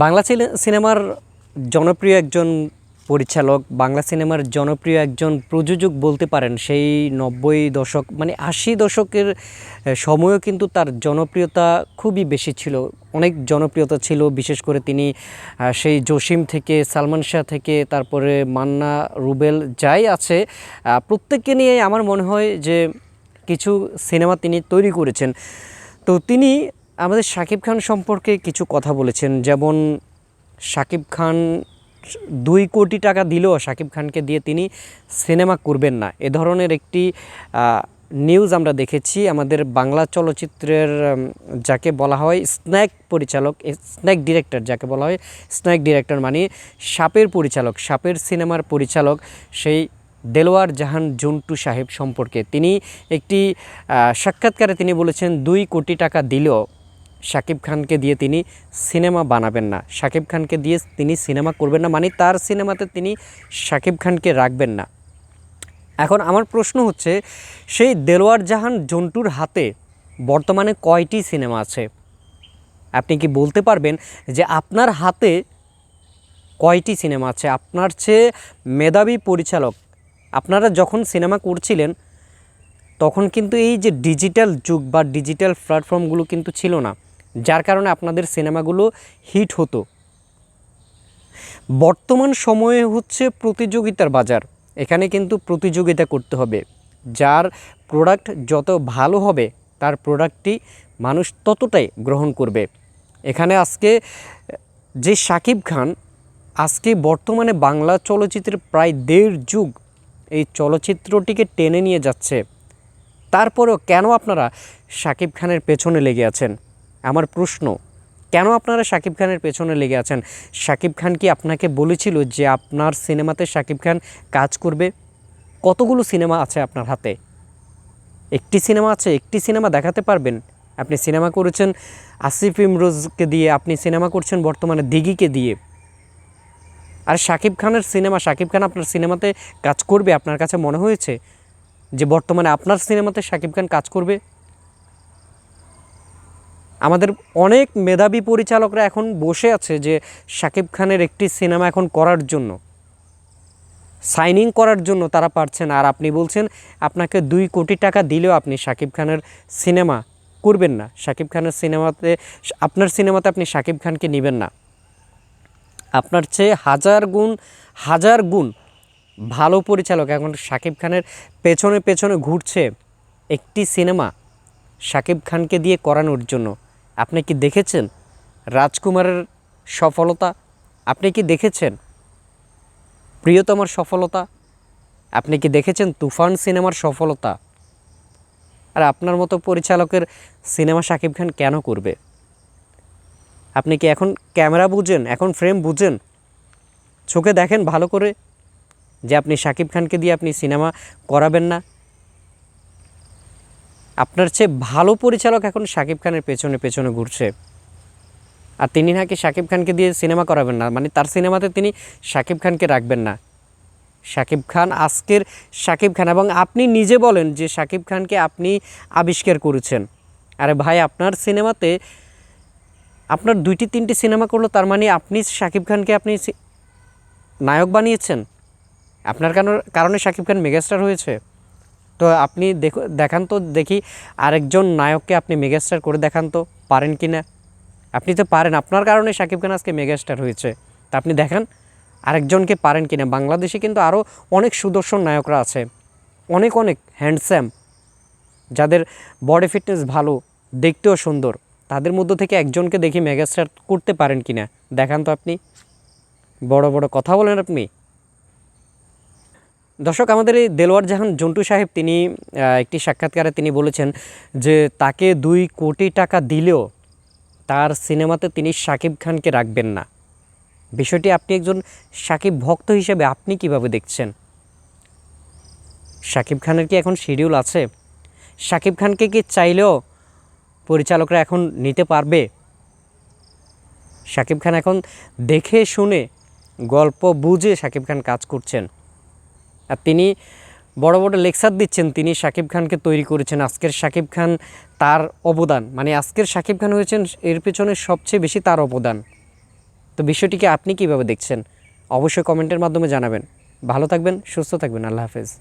বাংলা সিনেমার জনপ্রিয় একজন পরিচালক, বাংলা সিনেমার জনপ্রিয় একজন প্রযোজক বলতে পারেন, সেই নব্বই দশক মানে আশি দশকের সময়ও কিন্তু তার জনপ্রিয়তা খুবই বেশি ছিল। অনেক জনপ্রিয়তা ছিল, বিশেষ করে তিনি সেই জসিম থেকে, সালমান শাহ থেকে, তারপরে মান্না রুবেল যাই আছে প্রত্যেককে নিয়ে আমার মনে হয় যে কিছু সিনেমা তিনি তৈরি করেছেন। তো তিনি আমাদের শাকিব খান সম্পর্কে কিছু কথা বলেছেন। যেমন শাকিব খান দুই কোটি টাকা দিলেও শাকিব খানকে দিয়ে তিনি সিনেমা করবেন না। এ ধরনের একটি নিউজ আমরা দেখেছি। আমাদের বাংলা চলচ্চিত্রের যাকে বলা হয় স্ন্যাক পরিচালক স্ন্যাক ডিরেক্টর যাকে বলা হয় স্ন্যাক ডিরেক্টর মানে সাপের পরিচালক, সাপের সিনেমার পরিচালক সেই দেলোয়ার জাহান জন্টু সাহেব সম্পর্কে। তিনি একটি সাক্ষাৎকারে তিনি বলেছেন, দুই কোটি টাকা দিলেও শাকিব খানকে দিয়ে তিনি সিনেমা বানাবেন না। শাকিব খানকে দিয়ে তিনি সিনেমা করবেন না মানে তার সিনেমাতে তিনি শাকিব খানকে রাখবেন না। এখন আমার প্রশ্ন হচ্ছে, সেই দেলোয়ার জাহান জন্টুর হাতে বর্তমানে কয়টি সিনেমা আছে? আপনি কি বলতে পারবেন যে আপনার হাতে কয়টি সিনেমা আছে? আপনার চেয়ে মেধাবী পরিচালক, আপনারা যখন সিনেমা করছিলেন, তখন কিন্তু এই যে ডিজিটাল যুগ বা ডিজিটাল প্ল্যাটফর্মগুলো কিন্তু ছিল না। যার কারণে আপনাদের সিনেমাগুলো হিট হতো। বর্তমান সময়ে হচ্ছে প্রতিযোগিতার বাজার। এখানে কিন্তু প্রতিযোগিতা করতে হবে। যার প্রোডাক্ট যত ভালো হবে, তার প্রোডাক্টটি মানুষ ততটাই গ্রহণ করবে। এখানে আজকে, যে শাকিব খান, আজকে বর্তমানে বাংলা চলচ্চিত্রের প্রায় দেড় যুগ এই চলচ্চিত্রটিকে টেনে নিয়ে যাচ্ছে। তারপরেও কেন আপনারা শাকিব খানের পেছনে লেগে আছেন? আমার প্রশ্ন, কেন আপনারা শাকিব খানের পেছনে লেগে আছেন? শাকিব খান কি আপনাকে বলেছিল যে আপনার সিনেমাতে শাকিব খান কাজ করবে? কতগুলো সিনেমা আছে আপনার হাতে? একটি সিনেমা আছে, একটি সিনেমা দেখাতে পারবেন। আপনি সিনেমা করেছেন আসিফ ইমরোজকে দিয়ে, আপনি সিনেমা করছেন বর্তমানে দিঘিকে দিয়ে। আর শাকিব খানের সিনেমা, শাকিব খান আপনার সিনেমাতে কাজ করবে, আপনার কাছে মনে হয়েছে যে বর্তমানে আপনার সিনেমাতে শাকিব খান কাজ করবে? আমাদের অনেক মেধাবী পরিচালকরা এখন বসে আছে যে শাকিব খানের একটি সিনেমা এখন করার জন্য। সাইনিং করার জন্য তারা পারছেন। আর আপনি বলছেন, আপনাকে দুই কোটি টাকা দিলেও আপনি শাকিব খানের সিনেমা করবেন না। শাকিব খানের সিনেমাতে, আপনার সিনেমাতে আপনি শাকিব খানকে নেবেন না। আপনার চেয়ে হাজার গুণ হাজার গুণ ভালো পরিচালক এখন শাকিব খানের পেছনে পেছনে ঘুরছে একটি সিনেমা শাকিব খানকে দিয়ে করানোর জন্য। আপনি কি দেখেছেন রাজকুমারের সফলতা? আপনি কি দেখেছেন প্রিয়তমার সফলতা? আপনি কি দেখেছেন তুফান সিনেমার সফলতা? আর আপনার মতো পরিচালকের সিনেমা শাকিব খান কেন করবে? আপনি কি এখন ক্যামেরা বুঝেন? এখন ফ্রেম বুঝেন? চোখে দেখেন ভালো করে? যে আপনি শাকিব খানকে দিয়ে আপনি সিনেমা করাবেন না? আপনার চেয়ে ভালো পরিচালক এখন শাকিব খানের পেছনে পেছনে ঘুরছে। আর তিনি নাকি শাকিব খানকে দিয়ে সিনেমা করাবেন না মানে তার সিনেমাতে তিনি শাকিব খানকে রাখবেন না। শাকিব খান আজকের শাকিব খান, এবং আপনি নিজে বলেন যে শাকিব খানকে আপনি আবিষ্কার করেছেন। আরে ভাই, আপনার সিনেমাতে আপনার দুইটি, তিনটি সিনেমা করল, তার মানে আপনি শাকিব খানকে আপনি নায়ক বানিয়েছেন? আপনার কারণে শাকিব খান মেগাস্টার হয়েছে? তো আপনি দেখো, দেখান তো দেখি আরেকজন নায়ককে আপনি মেগাস্টার করে দেখান তো, পারেন কি না? আপনি তো পারেন, আপনার কারণে শাকিব খান আজকে মেগাস্টার হয়েছে। তা আপনি দেখান, আরেকজনকে পারেন কি না? বাংলাদেশে কিন্তু আরও অনেক সুদর্শন নায়করা আছে। অনেক অনেক হ্যান্ডসাম যাদের বডি ফিটনেস ভালো, দেখতেও সুন্দর। তাদের মধ্য থেকে একজনকে দেখি মেগাস্টার করতে পারেন কি না? দেখান তো আপনি। বড় বড় কথা বলেন আপনি। দর্শক, আমাদের এই দেলোয়ার জাহান জন্টু সাহেব, তিনি একটি সাক্ষাৎকারে তিনি বলেছেন যে তাকে দুই কোটি টাকা দিলেও তার সিনেমাতে তিনি শাকিব খানকে রাখবেন না। বিষয়টি আপনি একজন শাকিব ভক্ত হিসেবে আপনি কীভাবে দেখছেন? শাকিব খানের কি এখন শিডিউল আছে? শাকিব খানকে কি চাইলেও পরিচালকরা এখন নিতে পারবে? শাকিব খান এখন দেখে শুনে, গল্প বুঝে শাকিব খান কাজ করছেন। আর তিনি বড় বড় লেকচার দিচ্ছেন। তিনি শাকিব খানকে তৈরি করেছেন। আজকের সাকিব খান তার অবদান মানে আজকের সাকিব খান হয়েছেন, এর পেছনে সবচেয়ে বেশি তার অবদান। তো বিষয়টিকে আপনি কীভাবে দেখছেন? অবশ্যই কমেন্টের মাধ্যমে জানাবেন। ভালো থাকবেন, সুস্থ থাকবেন। আল্লাহ হাফেজ।